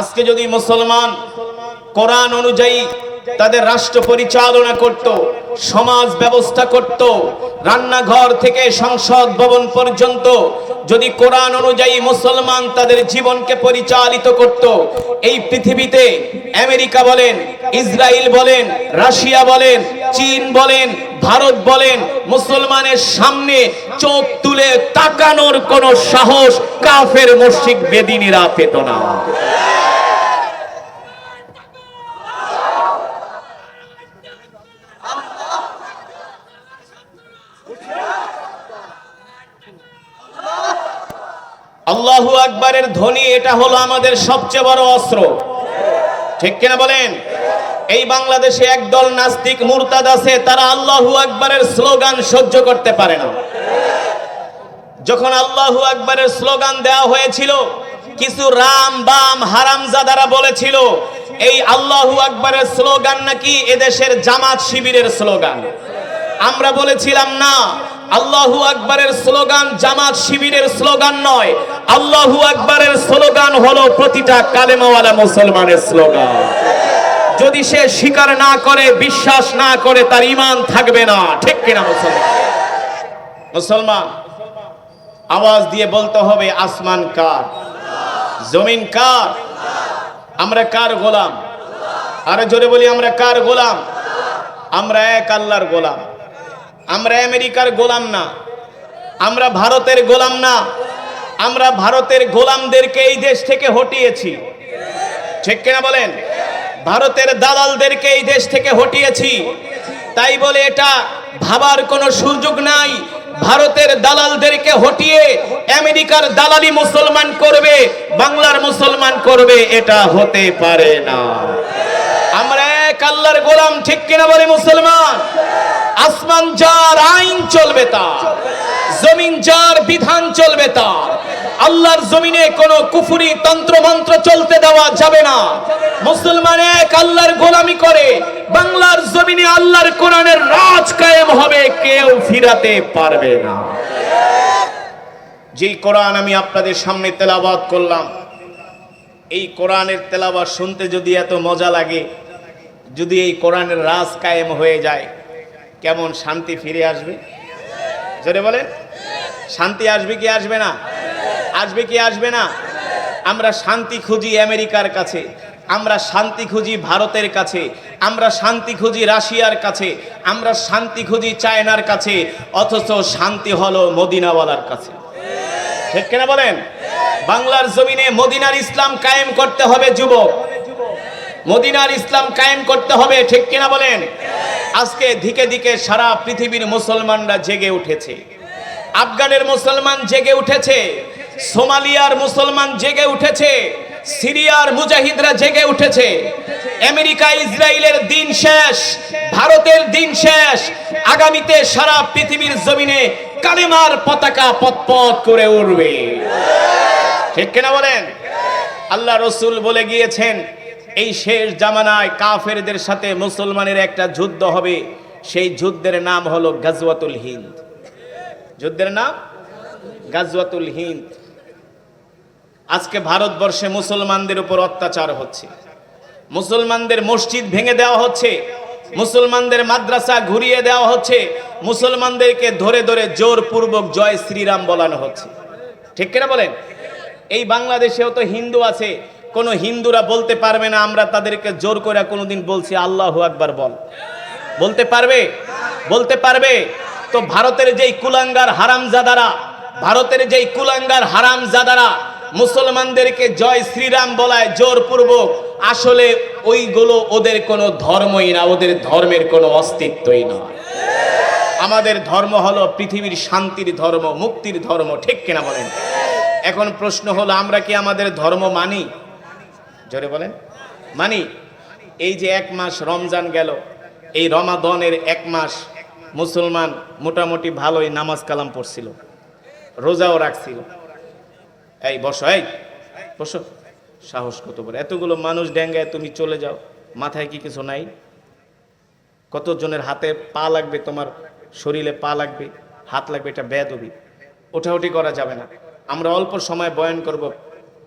আজকে যদি মুসলমান কোরআন অনুযায়ী তাদের রাষ্ট্র পরিচালনা করত, সমাজ ব্যবস্থা করত, রান্নাঘর থেকে সংসদ ভবন পর্যন্ত যদি কোরআন অনুযায়ী মুসলমান তাদের জীবনকে পরিচালিত করত, এই পৃথিবীতে আমেরিকা বলেন ইসরায়েল বলেন, রাশিয়া বলেন, চীন বলেন, ভারত বলেন, মুসলমানের সামনে চোখ তুলে তাকানোর কোনো সাহস কাফের মুশরিক বেদিনীরা পেত না। আল্লাহু আকবারের ধ্বনি, এটা হলো আমাদের সবচেয়ে বড় অস্ত্র। ঠিক কিনা বলেন? এই বাংলাদেশে একদল নাস্তিক মুরতাদ আছে, তারা আল্লাহু আকবারের স্লোগান সহ্য করতে পারে না। যখন আল্লাহু আকবারের স্লোগান দেওয়া হয়েছিল, কিছু রাম বাম হারামজাদারা বলেছিল, এই আল্লাহু আকবারের স্লোগান নাকি এদেশের জামাত শিবিরের স্লোগান? আমরা বলেছিলাম, না। আল্লাহু আকবারের স্লোগান জামাত শিবিরের স্লোগান নয়। আল্লাহু আকবারের স্লোগান হলো প্রতিটা কালেমাওয়ালা মুসলমানের স্লোগান। যদি সে স্বীকার না করে, বিশ্বাস না করে, তার ইমান থাকবে না। ঠিক কিনা মুসলমান? মুসলমান, আওয়াজ দিয়ে বলতে হবে, আসমান কার? জমিন কার? আমরা কার গোলাম? আরে জোরে বলি, আমরা কার গোলাম? আমরা এক আল্লাহর গোলাম। আমরা আমেরিকার গোলাম না। আমরা ভারতের গোলাম না। আমরা ভারতের গোলামদেরকে এই দেশ থেকে হটিয়েছি। ঠিক কিনা বলেন? ভারতের দালালদেরকে এই দেশ থেকে হটিয়েছি। তাই বলে এটা ভাবার কোনো সুযোগ নাই। ভারতের দালালদেরকে হটিয়ে আমেরিকার দালালি মুসলমান করবে, বাংলার মুসলমান করবে, এটা হতে পারে না। আমরা এক আল্লাহর গোলাম, ঠিক কিনা বলে মুসলমান? আসমান যার আইন চলবে তার, জমিন যার বিধান চলবে তার। আল্লাহর জমিনে কোনো কুফুরি তন্ত্র মন্ত্র চলতে দেওয়া যাবে না। মুসলমান এক আল্লাহর গোলামি করে, বাংলার জমিনে আল্লাহর কোরআনের রাজ কায়েম হবে, কেউ ফিরাতে পারবে না। যেই কোরআন আমি আপনাদের সামনে তেলাবাদ করলাম, এই কোরআনের তেলাবাদ শুনতে যদি এত মজা লাগে, যদি এই কোরআনের রাজ কায়েম হয়ে যায় কেমন শান্তি ফিরে আসবে? জোরে বলেন। শান্তি আসবে কি আসবে না? আসবে কি আসবে না? আমরা শান্তি খুঁজি আমেরিকার কাছে, আমরা শান্তি খুঁজি ভারতের কাছে, আমরা শান্তি খুঁজি রাশিয়ার কাছে, আমরা শান্তি খুঁজি চায়নার কাছে, অথচ শান্তি হলো মদিনাওয়ালার কাছে। ঠিক কিনা বলেন? বাংলার জমিনে মদিনার ইসলাম কায়েম করতে হবে যুবক। মদিনার ইসলাম কায়েম করতে হবে, ঠিক কিনা বলেন? আজকে দিকে দিকে সারা পৃথিবীর মুসলমানরা জেগে উঠেছে। আফগানের মুসলমান জেগে উঠেছে, সোমালিয়ার মুসলমান জেগে উঠেছে, সিরিয়ার মুজাহিদরা জেগে উঠেছে। আমেরিকা, ইসরায়েলের দিন শেষ, ভারতের দিন শেষ, আগামীতে সারা পৃথিবীর জমিনে কালেমার পতাকা পতপত করে উঠবে ঠিক কিনা বলেন? আল্লাহ রসুল বলে গিয়েছেন এই শেষ জামানায় কাফেরদের সাথে মুসলমানের একটা যুদ্ধ হবে। সেই যুদ্ধের নাম হলো গাজওয়াতুল হিন্দ। যুদ্ধের নাম? গাজওয়াতুল হিন্দ। আজকে ভারতবর্ষে মুসলমানদের উপর অত্যাচার হচ্ছে। মুসলমানদের মসজিদ ভেঙে দেওয়া হচ্ছে। মুসলমানদের মাদ্রাসা ঘুরিয়ে দেওয়া হচ্ছে। মুসলমানদেরকে ধরে ধরে জোরপূর্বক জয় শ্রীরাম বলানো হচ্ছে। ঠিক কিনা বলেন? এই বাংলাদেশেও তো হিন্দু আছে। কোন হিন্দুরা বলতে পারবে না, আমরা তাদেরকে জোর করে কোনোদিন বলছি, আল্লাহ একবার বল। বলতে পারবে? বলতে পারবে? তো ভারতের যেই কুলাঙ্গার হারামজাদারা, ভারতের যেই কুলাঙ্গার হারামজাদারা, মুসলমানদেরকে জয় শ্রীরাম বলায় জোরপূর্বক, আসলে ওইগুলো ওদের কোনো ধর্মই না, ওদের ধর্মের কোনো অস্তিত্বই না। আমাদের ধর্ম হলো পৃথিবীর শান্তির ধর্ম, মুক্তির ধর্ম, ঠিক কিনা বলেন? এখন প্রশ্ন হলো, আমরা কি আমাদের ধর্ম মানি? জোরে বলেন। মানি, এই যে এক মাস রমজান গেল, এই রমাদনের এক মাস মুসলমান মোটামুটি ভালোই নামাজ কালাম পড়ছিল, রোজাও রাখছিল। এই, বসো এই, বসো। সাহস কত বড়। এতগুলো মানুষ ডেঙ্গায় তুমি চলে যাও, মাথায় কি কিছু নাই? কতজনের হাতে পা লাগবে তোমার, শরীরে পা লাগবে, হাত লাগবে, এটা বেদবি ওঠাউঠি করা যাবে না। আমরা অল্প সময় বয়ান করব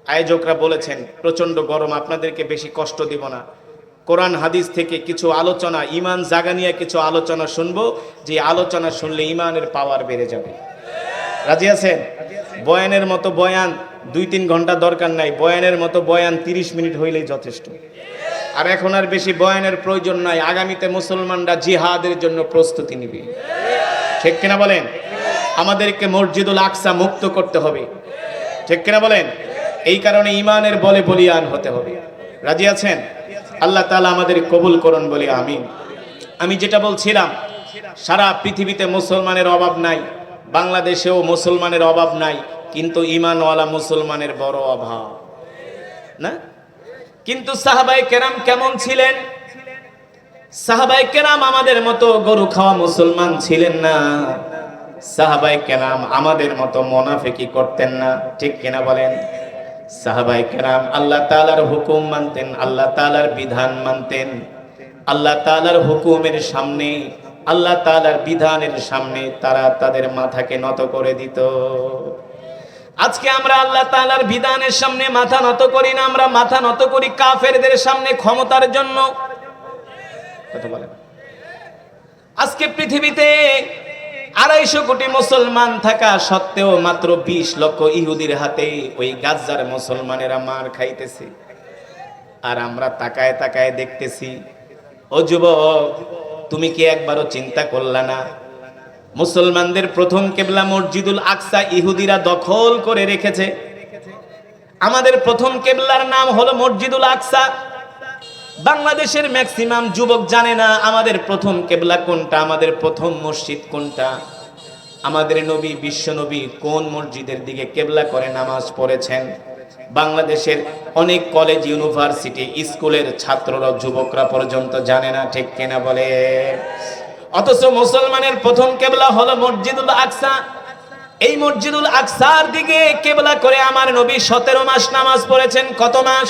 আয়োজকরা বলেছেন প্রচণ্ড গরম, আপনাদেরকে বেশি কষ্ট দিব না। কোরআন, হাদিস থেকে কিছু আলোচনা ইমান জাগা নিয়ে কিছু আলোচনা শুনব, যে আলোচনা শুনলে ইমানের পাওয়ার বেড়ে যাবে। রাজি আছেন? বয়ানের মতো বয়ান দুই তিন ঘণ্টা দরকার নাই, বয়ানের মতো বয়ান তিরিশ মিনিট হইলেই যথেষ্ট। আর এখন আর বেশি বয়ানের প্রয়োজন নাই, আগামীতে মুসলমানরা জিহাদের জন্য প্রস্তুতি নিবে। ঠিক কিনা বলেন? আমাদেরকে মসজিদুল আকসা মুক্ত করতে হবে। ঠিক কিনা বলেন? এই কারণে ইমানের বলে বলিয়ান হতে হবে। রাজি আছেন? আল্লাহ তালা আমাদের কবুল করুন বলি আমি আমি যেটা বলছিলাম, সারা পৃথিবীতে মুসলমানের অভাব নাই, বাংলাদেশেও মুসলমানের অভাব নাই, কিন্তু ইমানওয়ালা মুসলমানের বড় অভাব। না? কিন্তু সাহাবাই কেরাম কেমন ছিলেন? সাহাবাই কেরাম আমাদের মতো গরু খাওয়া মুসলমান ছিলেন না। সাহাবাই কেরাম আমাদের মতো মোনাফেকি করতেন না। ঠিক কিনা বলেন? সাহাবাই কেরাম আল্লাহ তালার হুকুম মানতেন, আল্লাহ তালার বিধান মানতেন। আল্লাহ তালার হুকুমের সামনে, আল্লাহ তালার বিধানের সামনে তারা তাদের মাথাকে নত করে দিত। আজকে আমরা আল্লাহ তালার বিধানের সামনে মাথা নত করি না, আমরা মাথা নত করি কাফেরদের সামনে ক্ষমতার জন্য। আজকে পৃথিবীতে আড়াইশো কোটি মুসলমান থাকা সত্ত্বেও মাত্র বিশ লক্ষ ইহুদির হাতে ওই গাজার মুসলমানেরা মার খাইতেছে। আর আমরা তাকায় তাকায় দেখতেছি, ও যুবক, তুমি কি একবারও চিন্তা করলা না? মুসলমানদের প্রথম কেবলা মসজিদুল আকসা ইহুদিরা দখল করে রেখেছে। আমাদের প্রথম কেবলার নাম হলো মসজিদুল আকসা। বাংলাদেশের ম্যাক্সিমাম যুবক জানে না আমাদের প্রথম কেবলা কোনটা, আমাদের প্রথম মসজিদ কোনটা? আমাদের নবী, বিশ্ব নবী কোন মসজিদের দিকে কেবলা করে নামাজ পড়েছেন? বাংলাদেশের অনেক কলেজ ইউনিভার্সিটি স্কুলের ছাত্ররা, যুবকরা পর্যন্ত জানে না, ঠিক কেনা বলে? অথচ মুসলমানের প্রথম কেবলা হলো মসজিদুল আকসা। এই মসজিদুল আকসার দিকে কেবলা করে আমার নবী সতেরো মাস নামাজ পড়েছেন, কত মাস?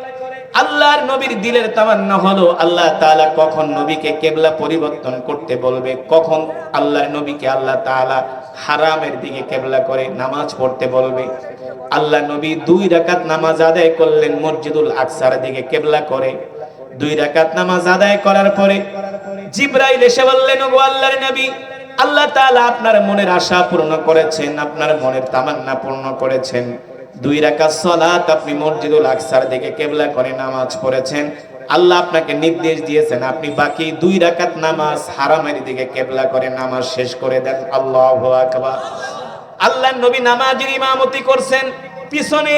আল্লাহর নবীর দিলের তামান্না হলো, আল্লাহ তাআলা কখন নবীকে কেবলা পরিবর্তন করতে বলবে? কখন আল্লাহর নবীকে আল্লাহ তাআলা হারামের দিকে কেবলা করে নামাজ পড়তে বলবে? আল্লাহ নবী দুই রাকাত নামাজ আদায় করলেন মসজিদুল আকসার দিকে কেবলা করে। দুই রাকাত নামাজ আদায় করার পরে জিব্রাইল এসে বললেন, ওগো আল্লাহর নবী, আল্লাহ তাআলা আপনার মনের আশা পূর্ণ করেছেন, আপনার মনের তামান্না পূর্ণ করেছেন। দুই রাকাত সালাত, আপনি মসজিদুল আকসার দিকে কেবলা করে নামাজ পড়েছেন। আল্লাহ আপনাকে নির্দেশ দিয়েছেন, আপনি বাকি দুই রাকাত নামাজ হারামের দিকে কেবলা করে নামাজ শেষ করে দেন। আল্লাহু আকবার। আল্লাহ নবী নামাজের ইমামতি করছেন। পিছনে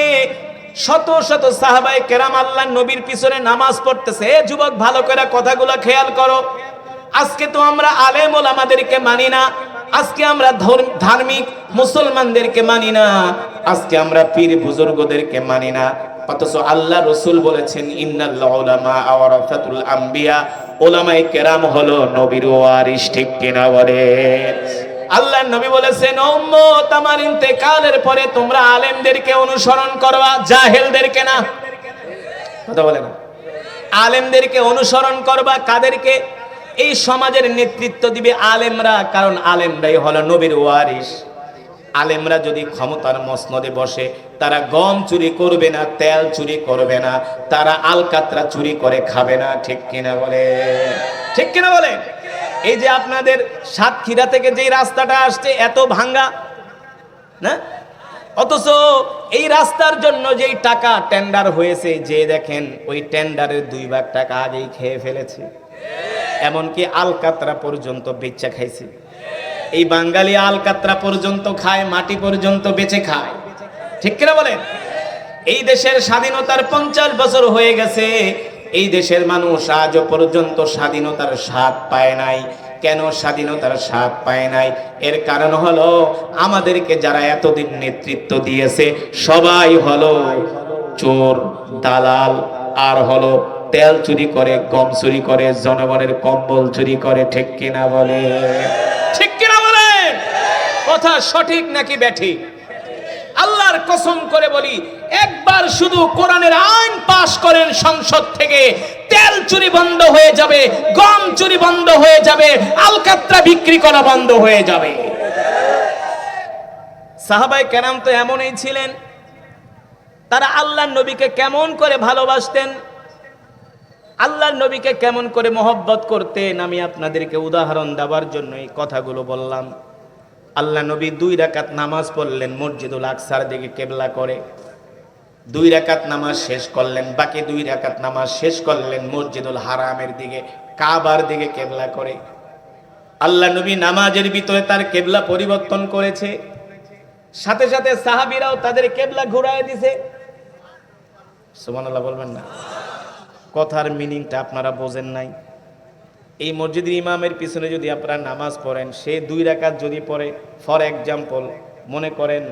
শত শত সাহাবাই কেরাম আল্লাহ নবীর পিছনে নামাজ পড়তেছে। এ যুবক, ভালো করে কথাগুলো খেয়াল করো। আজকে তো আমরা আলেম আমাদেরকে মানি না। আজকে আমরা ধর্ম- ধার্মিক মুসলমানদেরকে মানি না। আজকে আমরা পীর বুজুর্গদেরকে মানি না। অথচ আল্লাহ রসুল বলেছেন, ইন্নাল্লাহ উলামা আওরাসাতুল আম্বিয়া। ওলামায়ে কেরাম হলো নবীর ওয়ারিস ঠিক কিনা বলে? আল্লাহ নবী বলেছেন ও উম্মত, আমার ইন্তেকালের পরে তোমরা আলেমদেরকে অনুসরণ করবা জাহেলদেরকে না। কথা বলে না। আলেমদেরকে অনুসরণ করবা কাদেরকে? এই সমাজের নেতৃত্ব দিবে আলেমরা, কারণ আলেমরাই হলো নবীর ওয়ারিস আলেমরা যদি ক্ষমতার মসনদে বসে, তারা গম চুরি করবে না, তেল চুরি করবে না, তারা আলকাতরা চুরি করে খাবে না, ঠিক কিনা বলে? ঠিক কিনা বলে? এই যে আপনাদের সাতক্ষীরা থেকে যেই রাস্তাটা আসছে, এত ভাঙ্গা, না? অথচ এই রাস্তার জন্য যেই টাকা টেন্ডার হয়েছে, যে দেখেন, ওই টেন্ডারের দুই ভাগ টাকা আগেই খেয়ে ফেলেছে। এমনকি আলকাতরা পর্যন্ত বেচা খাইছে। এই বাঙালি আলকাতরা পর্যন্ত খায়, মাটি পর্যন্ত বেচে খায়। ঠিক কিনা বলেন? এই দেশের স্বাধীনতার পঞ্চাশ বছর হয়ে গেছে। এই দেশের মানুষ আজও পর্যন্ত স্বাধীনতার স্বাদ পায় নাই। কেন স্বাধীনতার স্বাদ পায় নাই? এর কারণ হলো, আমাদেরকে যারা এতদিন নেতৃত্ব দিয়েছে, সবাই হলো চোর, দালাল, আর হলো তেল চুরি করে, গম চুরি করে, জনগণের কম্বল চুরি করে, ঠিক কিনা বলে? ঠিক কিনা বলেন কথা সঠিক নাকি ব্যাঠিক? আল্লাহর কসম করে বলি, একবার শুধু কোরআনের আইন পাশ করেন সংসদ থেকে, তেল চুরি বন্ধ হয়ে যাবে, গম চুরি বন্ধ হয়ে যাবে, আলকাত্রা বিক্রি করা বন্ধ হয়ে যাবে। সাহাবাই কেরাম তো এমনই ছিলেন। তারা আল্লাহর নবীকে কেমন করে ভালোবাসতেন? আল্লাহর নবীকে কেমন করে মহব্বত করতেন, আমি আপনাদেরকে উদাহরণ দেওয়ার জন্য এই কথাগুলো বললাম। আল্লাহ নবী দুই রাকাত নামাজ পড়লেন, মসজিদুল আকসার দিকে কেবলা করে। দুই রাকাত নামাজ শেষ করলেন, বাকি দুই রাকাত নামাজ শেষ করলেন, মসজিদুল হারামের দিকে, কাবার দিকে কেবলা করে। আল্লাহ নবী নামাজের ভিতরে তার কেবলা পরিবর্তন করেছে। সাথে সাথে সাহাবিরাও তাদের কেবলা ঘুরায় দিছে। সুবহানাল্লাহ বলবেন না। কথার মিনিংটা আপনারা বোঝেন নাই। এই মসজিদের ইমামের পিছনে যদি আপনারা নামাজ পড়েন, সে দুই রাকাত যদি পড়ে, ফর এক্সাম্পল মনে করেন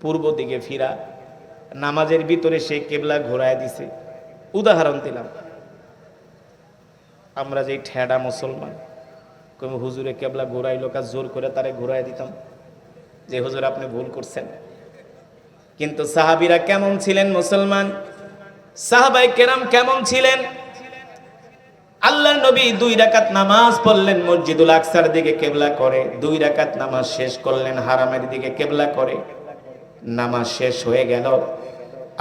পূর্ব দিকে ফিরা, নামাজের ভিতরে সে কেবলা ঘোরায় দিছে। উদাহরণ দিলাম। আমরা যেই ঠেডা মুসলমান কবি হুজুরে কেবলা ঘোরাইলো কাজ, জোর করে তারে ঘোরায় দিতাম। যে হুজুর আপনি ভুল করছেন। কিন্তু সাহাবিরা কেমন ছিলেন মুসলমান? সাহাবাই কেরাম কেমন ছিলেন? আল্লাহ নবী দুই রাকাত নামাজ পড়লেন মসজিদুল আকসার দিকে কেবলা করে, দুই রাকাত নামাজ শেষ করলেন হারামের দিকে কেবলা করে। নামাজ শেষ হয়ে গেল।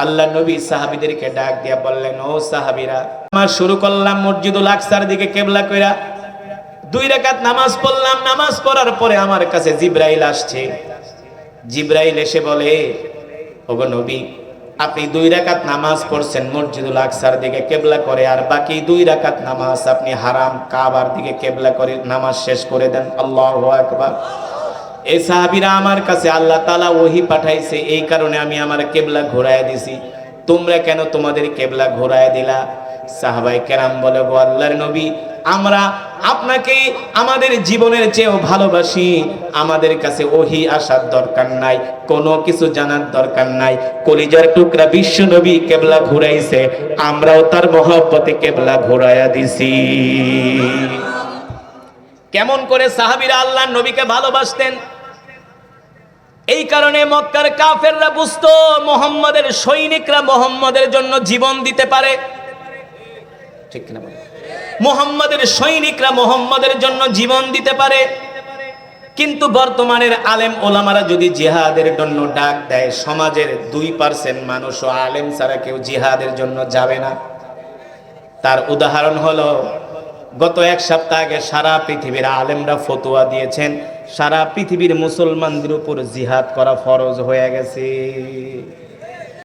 আল্লাহ নবী সাহাবিদেরকে ডাক দিয়া বললেন, ও সাহাবিরা, নামাজ শুরু করলাম মসজিদুল আকসার দিকে কেবলা কইরা। দুই রাকাত নামাজ পড়লাম, নামাজ পড়ার পরে আমার কাছে জিব্রাইল আসছে। জিব্রাইল এসে বলে, ওগো নবী আপনি দুই রাকাত নামাজ পড়ছেন মসজিদুল আকসার দিকে কেবলা করে, আর বাকি দুই রাকাত নামাজ আপনি হারাম কাবার দিকে কেবলা করে নামাজ শেষ করে দেন। আল্লাহ আকবার। এই সাহাবিরা আমার কাছে আল্লাহ তালা ওহি পাঠাইছে, এই কারণে আমি আমার কেবলা ঘোরায় দিছি। তোমরা কেন তোমাদের কেবলা ঘোরায় দিলা? সাহাবাই কেরাম বলে গো আল্লাহর নবী, আমরা আপনাকে আমাদের জীবনের চেয়েও ভালোবাসি। আমাদের কাছে ওহি আসার দরকার নাই, কোনো কিছু জানার দরকার নাই। কলিজার টুকরা বিশ্ব নবী কেবলা ঘুরাইছে, আমরাও তার মহব্বতে কেবলা ঘুরাইয়া দিছি। কেমন করে সাহাবিরা আল্লাহ নবীকে ভালোবাসতেন? এই কারণে মক্কার কাফেররা বুঝতো, মোহাম্মদের সৈনিকরা মোহাম্মদের জন্য জীবন দিতে পারে। ঠিক কিনা বলেন? মোহাম্মদের সৈনিকরা মোহাম্মদের জন্য জীবন দিতে পারে, কিন্তু বর্তমানের আলেম ওলামারা যদি জিহাদের জন্য ডাক দেয়, সমাজের দুই পার্সেন্ট মানুষও আলেম ছাড়া কেউ জিহাদের জন্য যাবে না তার উদাহরণ হলো, গত এক সপ্তাহ আগে সারা পৃথিবীর আলেমরা ফতোয়া দিয়েছেন, সারা পৃথিবীর মুসলমানদের উপর জিহাদ করা ফরজ হয়ে গেছে